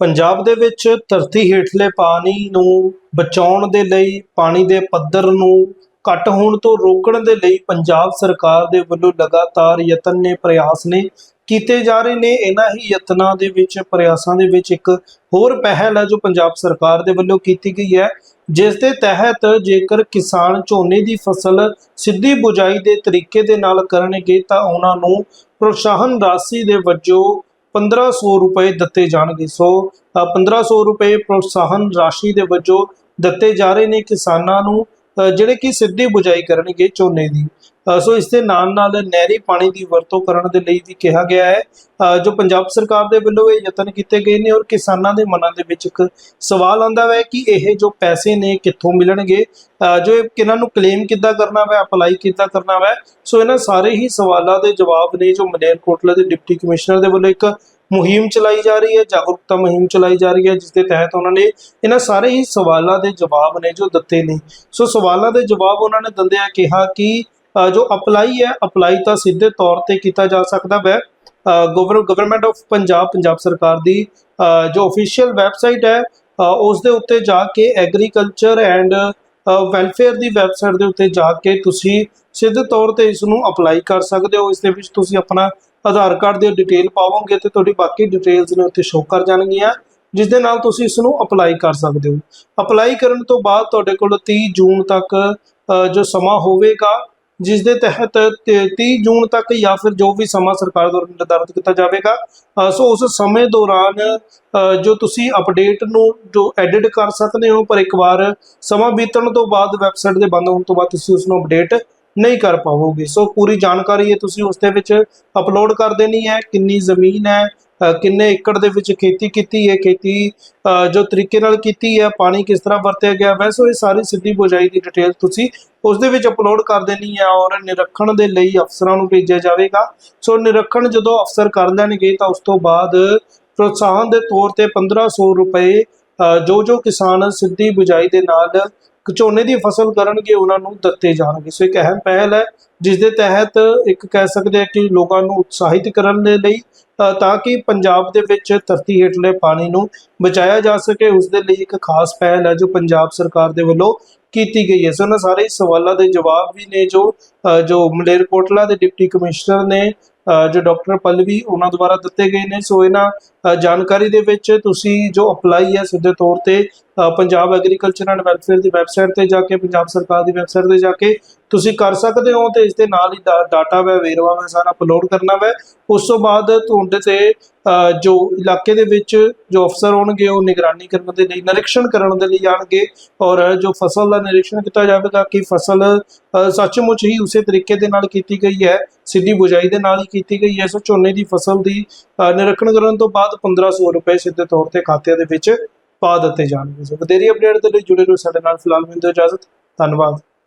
ਪੰਜਾਬ ਦੇ ਵਿੱਚ ਧਰਤੀ ਹੇਠਲੇ ਪਾਣੀ ਨੂੰ ਬਚਾਉਣ ਦੇ ਲਈ, ਪਾਣੀ ਦੇ ਪੱਧਰ ਨੂੰ ਘੱਟ ਹੋਣ ਤੋਂ ਰੋਕਣ ਦੇ ਲਈ ਪੰਜਾਬ ਸਰਕਾਰ ਦੇ ਵੱਲੋਂ ਲਗਾਤਾਰ ਯਤਨ ਨੇ, ਪ੍ਰਯਾਸ ਨੇ ਕੀਤੇ ਜਾ ਰਹੇ ਨੇ। ਇਹਨਾਂ ਹੀ ਯਤਨਾਂ ਦੇ ਵਿੱਚ, ਪ੍ਰਯਾਸਾਂ ਦੇ ਵਿੱਚ ਇੱਕ ਹੋਰ ਪਹਿਲ ਹੈ ਜੋ ਪੰਜਾਬ ਸਰਕਾਰ ਦੇ ਵੱਲੋਂ ਕੀਤੀ ਗਈ ਹੈ, ਜਿਸ ਦੇ ਤਹਿਤ ਜੇਕਰ ਕਿਸਾਨ ਝੋਨੇ ਦੀ ਫਸਲ ਸਿੱਧੀ ਬੁਜਾਈ ਦੇ ਤਰੀਕੇ ਦੇ ਨਾਲ ਕਰਨਗੇ ਤਾਂ ਉਹਨਾਂ ਨੂੰ ਪ੍ਰੋਤਸਾਹਨ ਰਾਸ਼ੀ ਦੇ ਵਜੋਂ 1500 ਰੁਪਏ ਦਿੱਤੇ ਜਾਣਗੇ। ਸੋ ਅ, 1500 ਰੁਪਏ ਪ੍ਰੋਤਸਾਹਨ ਰਾਸ਼ੀ ਦੇ ਵਜੋਂ ਦਿੱਤੇ ਜਾ ਰਹੇ ਨੇ ਕਿਸਾਨਾਂ ਨੂੰ ਜਿਹੜੇ ਕਿ ਸਿੱਧੀ ਬੁਜਾਈ ਕਰਨਗੇ ਝੋਨੇ ਦੀ। ਸੋ ਇਸ ਦੇ ਨਾਲ ਨਾਲ ਨਹਿਰੀ ਪਾਣੀ ਦੀ ਵਰਤੋਂ ਕਰਨ ਦੇ ਲਈ ਵੀ ਕਿਹਾ ਗਿਆ ਹੈ। ਜੋ ਪੰਜਾਬ ਸਰਕਾਰ ਦੇ ਵੱਲੋਂ ਇਹ ਯਤਨ ਕੀਤੇ ਗਏ ਨੇ ਔਰ ਕਿਸਾਨਾਂ ਦੇ ਮਨਾਂ ਦੇ ਵਿੱਚ ਇੱਕ ਸਵਾਲ ਆਉਂਦਾ ਹੈ ਕਿ ਇਹ ਜੋ ਪੈਸੇ ਨੇ ਕਿੱਥੋਂ ਮਿਲਣਗੇ? ਜੋ ਇਹ ਕਿਹਨਾਂ ਨੂੰ ਕਲੇਮ ਕਿੱਦਾਂ ਕਰਨਾ ਹੈ ਅਪਲਾਈ ਕਿੱਦਾਂ ਕਰਨਾ ਹੈ ਸੋ ਇਹਨਾਂ ਸਾਰੇ ਹੀ ਸਵਾਲਾਂ ਦੇ ਜਵਾਬ ਨੇ ਜੋ ਮਲੇਰਕੋਟਲਾ ਦੇ ਡਿਪਟੀ ਕਮਿਸ਼ਨਰ ਦੇ ਵੱਲੋਂ ਇੱਕ ਮੁਹਿੰਮ ਚਲਾਈ ਜਾ ਰਹੀ ਹੈ ਜਾਗਰੂਕਤਾ ਮੁਹਿੰਮ ਚਲਾਈ ਜਾ ਰਹੀ ਹੈ ਜਿਸ ਦੇ ਤਹਿਤ ਉਹਨਾਂ ਨੇ ਇਹਨਾਂ ਸਾਰੇ ਹੀ ਸਵਾਲਾਂ ਦੇ ਜਵਾਬ ਨੇ ਜੋ ਦਿੱਤੇ ਨੇ। ਸੋ ਸਵਾਲਾਂ ਦੇ ਜਵਾਬ ਉਹਨਾਂ ਨੇ ਦਿੰਦਿਆਂ ਕਿਹਾ ਕਿ ਜੋ ਅਪਲਾਈ ਹੈ ਅਪਲਾਈ ਤਾਂ ਸਿੱਧੇ ਤੌਰ ਤੇ ਕੀਤਾ ਜਾ ਸਕਦਾ ਹੈ ਗਵਰਨਮੈਂਟ ਆਫ ਪੰਜਾਬ ਪੰਜਾਬ ਸਰਕਾਰ ਦੀ ਜੋ ਅਫੀਸ਼ੀਅਲ ਵੈਬਸਾਈਟ ਹੈ ਅ, ਉਸ ਦੇ ਉੱਤੇ ਜਾ ਕੇ ਐਗਰੀਕਲਚਰ ਐਂਡ ਵੈਲਫੇਅਰ ਦੀ ਵੈਬਸਾਈਟ ਦੇ ਉੱਤੇ ਜਾ ਕੇ ਤੁਸੀਂ ਸਿੱਧੇ ਤੌਰ ਤੇ ਇਸ ਨੂੰ ਅਪਲਾਈ ਕਰ ਸਕਦੇ ਹੋ। ਇਸ ਦੇ ਵਿੱਚ ਤੁਸੀਂ ਆਪਣਾ ਆਧਾਰ ਕਾਰਡ ਦੀ ਡਿਟੇਲ ਪਾਵੋਗੇ ਤੇ ਤੁਹਾਡੀ ਬਾਕੀ ਡਿਟੇਲਸ ਨੇ ਉੱਥੇ ਸ਼ੋ ਕਰ ਜਾਣਗੀਆਂ ਜਿਸ ਦੇ ਨਾਲ ਤੁਸੀਂ ਇਸ ਨੂੰ ਅਪਲਾਈ ਕਰ ਸਕਦੇ ਹੋ। ਅਪਲਾਈ ਕਰਨ ਤੋਂ ਬਾਅਦ ਤੁਹਾਡੇ ਕੋਲ 30 ਜੂਨ ਤੱਕ ਜੋ ਸਮਾਂ ਹੋਵੇਗਾ ਜਿਸ ਦੇ ਤਹਿਤ ਤੇ 30 ਜੂਨ ਤੱਕ ਜਾਂ ਫਿਰ ਜੋ ਵੀ ਸਮਾਂ ਸਰਕਾਰ ਦੁਆਰਾ ਨਿਰਧਾਰਿਤ ਕੀਤਾ ਜਾਵੇਗਾ ਸੋ ਉਸ ਸਮੇਂ ਦੌਰਾਨ ਜੋ ਤੁਸੀਂ ਅਪਡੇਟ ਨੂੰ ਜੋ ਐਡਿਟ ਕਰ ਸਕਦੇ ਹੋ, ਪਰ ਇੱਕ ਵਾਰ ਸਮਾਂ ਬੀਤਣ ਤੋਂ ਬਾਅਦ ਵੈਬਸਾਈਟ ਦੇ ਬੰਦ ਹੋਣ ਤੋਂ ਬਾਅਦ ਤੁਸੀਂ ਉਸ ਨੂੰ ਅਪਡੇਟ ਨਹੀਂ ਕਰ ਪਾਵੋਗੇ। ਸੋ ਪੂਰੀ ਜਾਣਕਾਰੀ ਇਹ ਤੁਸੀਂ ਉਸ ਦੇ ਵਿੱਚ ਅਪਲੋਡ ਕਰ ਦੇਣੀ ਹੈ। ਕਿੰਨੀ ਜ਼ਮੀਨ ਹੈ ਕਿੰਨੇ ਏਕੜ ਦੇ ਵਿੱਚ ਖੇਤੀ ਕੀਤੀ ਹੈ ਖੇਤੀ ਜੋ ਤਰੀਕੇ ਨਾਲ ਕੀਤੀ ਹੈ ਪਾਣੀ ਕਿਸ ਤਰ੍ਹਾਂ ਵਰਤਿਆ ਗਿਆ ਵੈਸੇ ਇਹ ਸਾਰੀ ਸਿੱਧੀ ਬੁਝਾਈ ਦੀ ਡਿਟੇਲ ਤੁਸੀਂ ਉਸ ਦੇ ਵਿੱਚ ਅਪਲੋਡ ਕਰ ਦੇਣੀ ਹੈ ਔਰ ਨਿਰੀਖਣ ਦੇ ਲਈ ਅਫਸਰਾਂ ਨੂੰ ਭੇਜਿਆ ਜਾਵੇਗਾ। ਸੋ ਨਿਰੀਖਣ ਜਦੋਂ ਅਫਸਰ ਕਰ ਲੈਣਗੇ ਤਾਂ ਉਸ ਤੋਂ ਬਾਅਦ ਪ੍ਰੋਤਸਾਹਨ ਦੇ ਤੌਰ ਤੇ 1500 ਰੁਪਏ ਅ, ਜੋ ਜੋ ਕਿਸਾਨ ਸਿੱਧੀ ਬੁਝਾਈ ਦੇ ਨਾਲ ਝੋਨੇ ਦੀ ਫਸਲ ਕਰਨਗੇ, ਉਹਨਾਂ ਨੂੰ ਦਿੱਤੇ ਜਾਣਗੇ। ਸੋ ਇੱਕ ਅਹਿਮ ਪਹਿਲ ਹੈ, ਜਿਸ ਦੇ ਤਹਿਤ ਇੱਕ ਕਹਿ ਸਕਦੇ ਹਾਂ ਕਿ ਲੋਕਾਂ ਨੂੰ ਉਤਸ਼ਾਹਿਤ ਕਰਨ ਦੇ ਲਈ, ਤਾਂ ਕਿ ਪੰਜਾਬ ਦੇ ਵਿੱਚ ਧਰਤੀ ਹੇਠਲੇ ਪਾਣੀ ਨੂੰ ਬਚਾਇਆ ਜਾ ਸਕੇ, ਉਸ ਦੇ ਲਈ ਇੱਕ ਖਾਸ ਪਹਿਲ ਹੈ ਜੋ ਪੰਜਾਬ ਸਰਕਾਰ ਦੇ ਵੱਲੋਂ ਕੀਤੀ ਗਈ ਹੈ। ਸੋ ਇਹਨਾਂ ਸਾਰੇ ਸਵਾਲਾਂ ਦੇ ਜਵਾਬ ਵੀ ਨੇ ਜੋ ਜੋ ਮਲੇਰਕੋਟਲਾ ਦੇ ਡਿਪਟੀ ਕਮਿਸ਼ਨਰ ਨੇ ਜੋ ਡਾਕਟਰ ਪਲਵੀ ਉਹਨਾਂ ਦੁਆਰਾ ਦਿੱਤੇ ਗਏ ਨੇ। ਸੋ ਇਹਨਾਂ ਜਾਣਕਾਰੀ ਦੇ ਵਿੱਚ ਤੁਸੀਂ ਜੋ ਅਪਲਾਈ ਹੈ ਸਿੱਧੇ ਤੌਰ ਤੇ ਪੰਜਾਬ ਐਗਰੀਕਲਚਰ ਐਂਡ ਵੈਲਫੇਅਰ ਦੀ ਵੈਬਸਾਈਟ ਤੇ ਜਾ ਕੇ, ਪੰਜਾਬ ਸਰਕਾਰ ਦੀ ਵੈਬਸਾਈਟ ਤੇ ਜਾ ਕੇ ਤੁਸੀਂ ਕਰ ਸਕਦੇ ਹੋ ਤੇ ਇਸ ਦੇ ਨਾਲ ਹੀ ਡਾਟਾ ਵੈ, ਵੇਰਵਾ ਵੈ, ਸਾਰਾ ਅਪਲੋਡ ਕਰਨਾ ਵੈ। ਉਸ ਤੋਂ ਬਾਅਦ ਤੁਹਾਡੇ ਤੇ ਜੋ ਇਲਾਕੇ ਦੇ ਵਿੱਚ ਜੋ ਅਫਸਰ ਹੋਣਗੇ ਉਹ ਨਿਗਰਾਨੀ ਕਰਨ ਦੇ ਲਈ, ਨਿਰੀਖਣ ਕਰਨ ਦੇ ਲਈ ਆਣਗੇ ਔਰ ਜੋ ਫਸਲ ਦਾ ਨਿਰੀਖਣ ਕੀਤਾ ਜਾਵੇਗਾ ਕਿ ਫਸਲ ਸੱਚਮੁੱਚ ਹੀ ਉਸੇ ਤਰੀਕੇ ਦੇ ਨਾਲ ਕੀਤੀ ਗਈ ਹੈ, ਸਿੱਧੀ ਬੁਝਾਈ ਦੇ ਨਾਲ ਹੀ ਕੀਤੀ ਗਈ ਹੈ। ਸੋ ਝੋਨੇ ਦੀ ਫਸਲ ਦੀ ਨਿਰੀਖਣ ਕਰਨ ਤੋਂ ਬਾਅਦ 1500 ਰੁਪਏ ਸਿੱਧੇ ਤੌਰ ਤੇ ਖਾਤਿਆਂ ਦੇ ਵਿੱਚ ਪਾ ਦਿੱਤੇ ਜਾਣਗੇ। ਸੋ ਵਧੇਰੀ ਅਪਡੇਟ ਦੇ ਲਈ ਜੁੜੇ ਰਹੋ ਸਾਡੇ ਨਾਲ, ਫਿਲਹਾਲ ਮੈਨੂੰ ਇਜਾਜ਼ਤ, ਧੰਨਵਾਦ।